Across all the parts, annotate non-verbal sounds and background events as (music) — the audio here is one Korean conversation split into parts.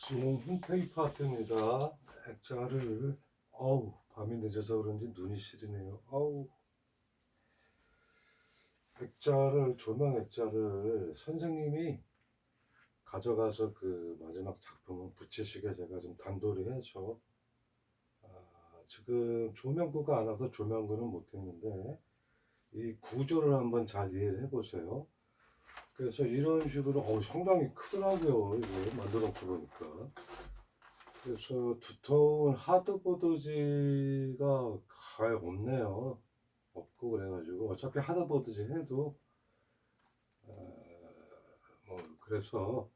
지금 페이퍼 아트입니다. 액자를 어우 밤이 늦어서 그런지 눈이 시리네요. 어우 액자를 조명 액자를 선생님이 가져가서 그 마지막 작품을 붙이시게 제가 좀 단도리 해서 아, 지금 조명구가 안 와서 조명구는 못했는데 이 구조를 한번 잘 이해를 해보세요. 그래서 이런 식으로 어, 상당히 크더라고요. 이게 만들어 놓고 보니까. 그래서 두터운 하드보드지가 잘 없네요. 없고 그래가지고 어차피 하드보드지 해도 어, 뭐 그래서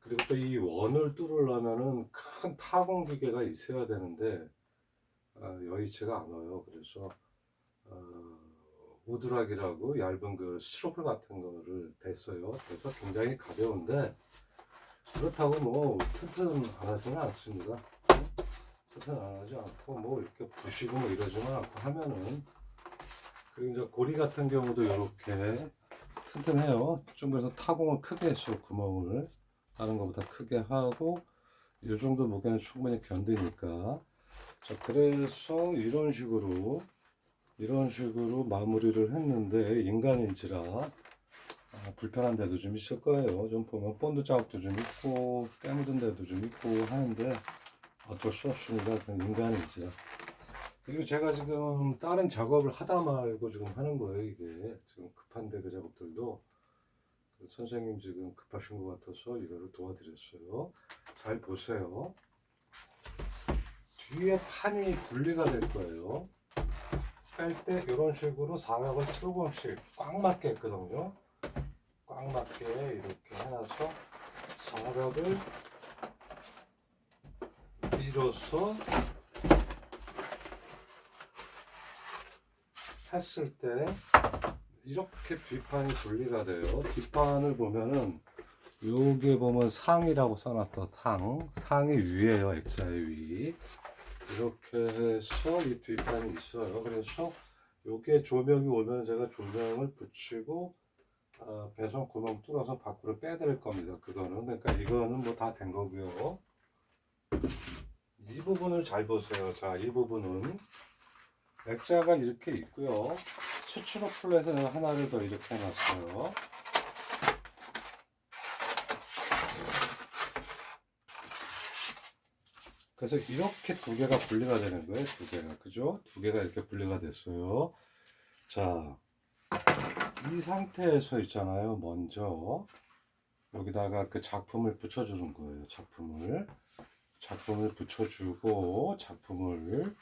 그리고 또 이 원을 뚫으려면은 큰 타공 기계가 있어야 되는데 어, 여의치가 않아요. 그래서 어, 우드락이라고 얇은 그 스로플 같은 거를 댔어요. 그래서 굉장히 가벼운데 그렇다고 뭐 튼튼하지는 않습니다. 튼튼하지 않고 뭐 이렇게 부시고 뭐 이러지만 않고 하면은 그리고 이제 고리 같은 경우도 이렇게 튼튼해요. 좀 그래서 타공을 크게 했어요. 구멍을 다른 것보다 크게 하고 이 정도 무게는 충분히 견디니까 자 그래서 이런 식으로 이런 식으로 마무리를 했는데 인간인지라 아, 불편한 데도 좀 있을 거예요. 좀 보면 본드 자국도 좀 있고 깨묻은 데도 좀 있고 하는데 어쩔 수 없습니다. 인간인지라. 그리고 제가 지금 다른 작업을 하다 말고 지금 하는 거예요. 이게 지금 급한데 그 작업들도 그 선생님 지금 급하신 것 같아서 이거를 도와드렸어요. 잘 보세요. 뒤에 판이 분리가 될 거예요. 뺄 때 이런 식으로 사각을 조금씩 꽉 맞게 했거든요. 꽉 맞게 이렇게 해놔서 사각을 밀어서 했을 때 이렇게 뒷판이 분리가 돼요. 뒷판을 보면은 여기 보면 상이라고 써놨어 상 상이 위에요 액자의 위 이렇게 해서 이 뒷판이 있어요. 그래서 요게 조명이 오면 제가 조명을 붙이고 아, 배선 구멍 뚫어서 밖으로 빼드릴 겁니다. 그거는 그러니까 이거는 뭐 다 된 거고요. 이 부분을 잘 보세요. 자, 이 부분은 액자가 이렇게 있고요. 수치로 플랫에 하나를 더 이렇게 해놨어요. 그래서 이렇게 두 개가 분리가 되는 거예요. 두 개가. 그죠? 두 개가 이렇게 분리가 됐어요. 자, 이 상태에서 있잖아요. 먼저 여기다가 그 작품을 붙여주는 거예요. 작품을. 작품을 붙여주고, 작품을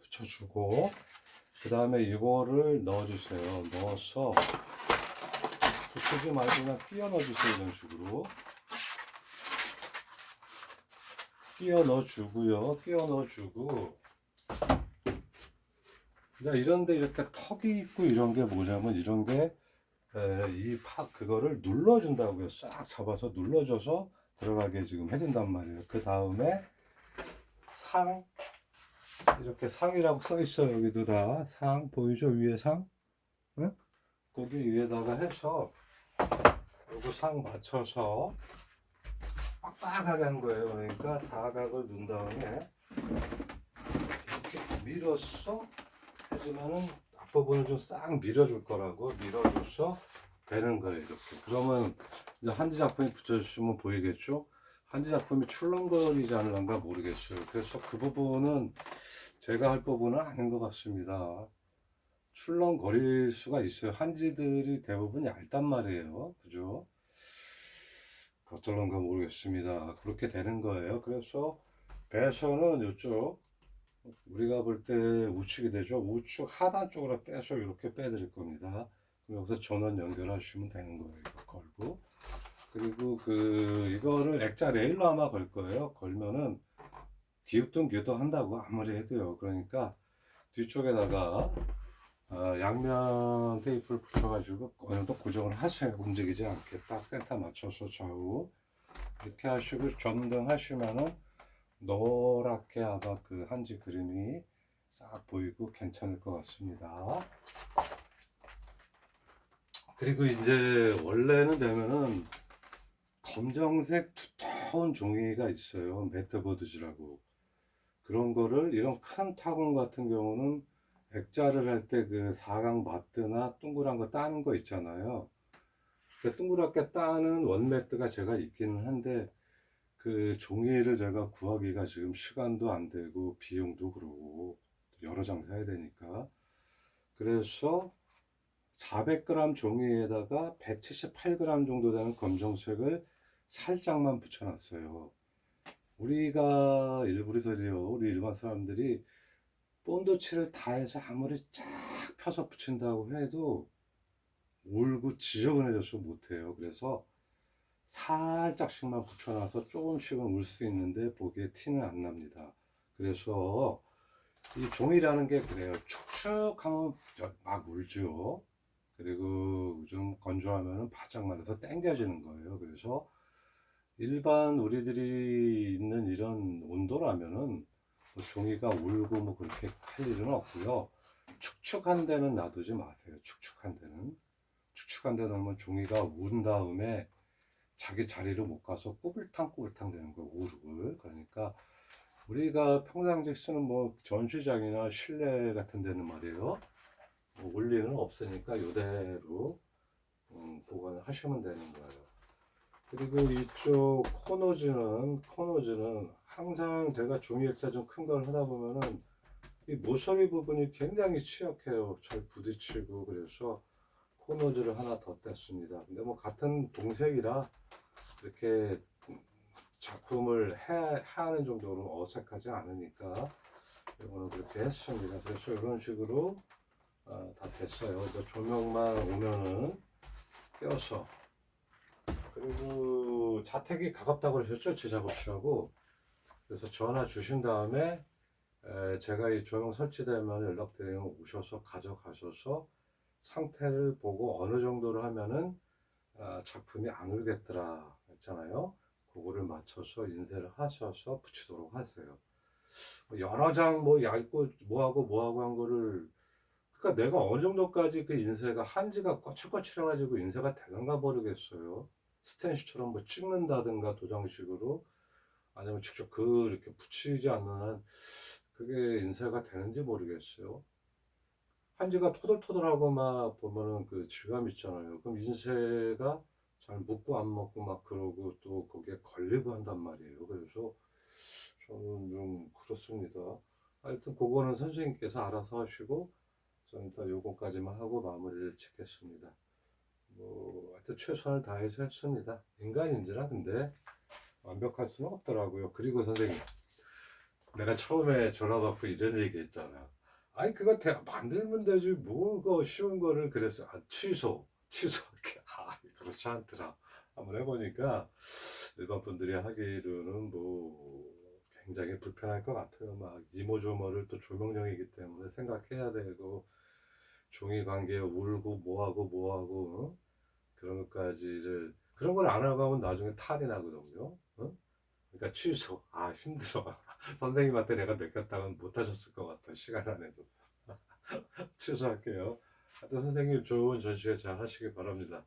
붙여주고, 그 다음에 이거를 넣어주세요. 넣어서 붙이지 말고 그냥 끼워 넣어주세요. 이런 식으로. 끼워 넣어주고요. 끼워 넣어주고. 자, 이런데 이렇게 턱이 있고 이런 게 뭐냐면 이런 게 이 파 그거를 눌러준다고요. 싹 잡아서 눌러줘서 들어가게 지금 해준단 말이에요. 그 다음에 상 이렇게 상이라고 써 있어요. 여기도 다 상 보이죠? 위에 상? 응? 거기 위에다가 해서 요거 상 맞춰서 빡빡하게 한 거예요. 그러니까 사각을 넣은 다음에 이렇게 밀어서 해주면은 앞부분을 좀 싹 밀어줄 거라고 밀어줘서 되는 거예요. 이렇게. 그러면 이제 한지 작품이 붙여주시면 보이겠죠? 한지 작품이 출렁거리지 않을런가 모르겠어요. 그래서 그 부분은 제가 할 부분은 아닌 것 같습니다. 출렁거릴 수가 있어요. 한지들이 대부분 얇단 말이에요. 그죠? 어쩔런가 모르겠습니다. 그렇게 되는 거예요. 그래서 배선은 이쪽 우리가 볼 때 우측이 되죠. 우측 하단 쪽으로 빼서 이렇게 빼드릴 겁니다. 그럼 여기서 전원 연결하시면 되는 거예요. 이거 걸고 그리고 그 이거를 액자 레일로 아마 걸 거예요. 걸면은 기우뚱 기우뚱 한다고 아무리 해도요. 그러니까 뒤쪽에다가 아, 양면 테이프를 붙여가지고 어느 정도 고정을 하세요. 움직이지 않게 딱 센터 맞춰서 좌우 이렇게 하시고 전등 하시면은 노랗게 아마 그 한지 그림이 싹 보이고 괜찮을 것 같습니다. 그리고 이제 원래는 되면은 검정색 두터 두꺼운 종이가 있어요. 매트보드지라고. 그런 거를 이런 큰 타건 같은 경우는 액자를 할 때 그 사각 마트나 둥그란 거 따는 거 있잖아요. 그 둥그랗게 따는 원매트가 제가 있기는 한데 그 종이를 제가 구하기가 지금 시간도 안 되고 비용도 그러고 여러 장 사야 되니까 그래서 400g 종이에다가 178g 정도 되는 검정색을 살짝만 붙여놨어요. 우리가 일부리들이요, 우리 일반 사람들이 본드칠을 다 해서 아무리 쫙 펴서 붙인다고 해도 울고 지저분해져서 못해요. 그래서 살짝씩만 붙여놔서 조금씩은 울 수 있는데 보기에 티는 안 납니다. 그래서 이 종이라는 게 그래요. 축축하면 막 울죠. 그리고 좀 건조하면 바짝만 해서 당겨지는 거예요. 그래서 일반 우리들이 있는 이런 온도라면은 뭐 종이가 울고 뭐 그렇게 할 일은 없고요. 축축한 데는 놔두지 마세요. 축축한 데는. 축축한 데 놓으면 종이가 운 다음에 자기 자리로 못 가서 꾸불탕꾸불탕 되는 거예요. 우르글. 그러니까 우리가 평상시 쓰는 뭐 전시장이나 실내 같은 데는 말이에요. 뭐 울리는 없으니까 이대로 음, 보관하시면 되는 거예요. 그리고 이쪽 코너즈는 코너즈는 항상 제가 종이 액자 좀 큰 걸 하다 보면은 이 모서리 부분이 굉장히 취약해요. 잘 부딪히고 그래서 코너즈를 하나 더 뗐습니다. 근데 뭐 같은 동색이라 이렇게 작품을 해, 하는 정도로 어색하지 않으니까 이거는 그렇게 했습니다. 그래서 이런 식으로 어, 다 됐어요. 이제 조명만 오면은 껴서 그리고 자택이 가깝다고 그러셨죠? 제 작업실하고 그래서 전화 주신 다음에 에, 제가 이 조명 설치되면 연락드리면 오셔서 가져가셔서 상태를 보고 어느 정도로 하면은 아, 작품이 안 울겠더라 했잖아요. 그거를 맞춰서 인쇄를 하셔서 붙이도록 하세요. 뭐 여러 장 뭐 얇고 뭐하고 뭐하고 한 거를 그러니까 내가 어느 정도까지 그 인쇄가 한지가 거칠거칠해가지고 인쇄가 되는가 모르겠어요. 스탠시처럼 뭐 찍는다든가 도장식으로 아니면 직접 그 이렇게 붙이지 않는 한 그게 인쇄가 되는지 모르겠어요. 한지가 토들토들하고 막 보면은 그 질감 있잖아요. 그럼 인쇄가 잘 묻고 안 먹고 막 그러고 또 거기에 걸리고 한단 말이에요. 그래서 저는 좀 그렇습니다. 하여튼 그거는 선생님께서 알아서 하시고 저는 일단 요거까지만 하고 마무리를 짓겠습니다. 뭐 하여튼 최선을 다해서 했습니다. 인간인지라 근데 완벽할 수는 없더라고요. 그리고 선생님 내가 처음에 전화 받고 이런 얘기 했잖아. 아니 그거 대, 만들면 되지 뭐가 쉬운 거를 그래서 아, 취소 취소 (laughs) 아 그렇지 않더라. 한번 해보니까 일반 분들이 하기로는 뭐 굉장히 불편할 것 같아요. 막 이모저모를 또 조명령이기 때문에 생각해야 되고 종이 관계에 울고 뭐하고 뭐하고 어? 그런 것까지를 그런 걸 안 하고 하면 나중에 탈이 나거든요. 어? 그러니까 취소. 아 힘들어. (laughs) 선생님한테 내가 맡겼다면 못 하셨을 것 같아. 시간 안에도. (laughs) 취소할게요. 하여튼 선생님 좋은 전시회 잘 하시길 바랍니다.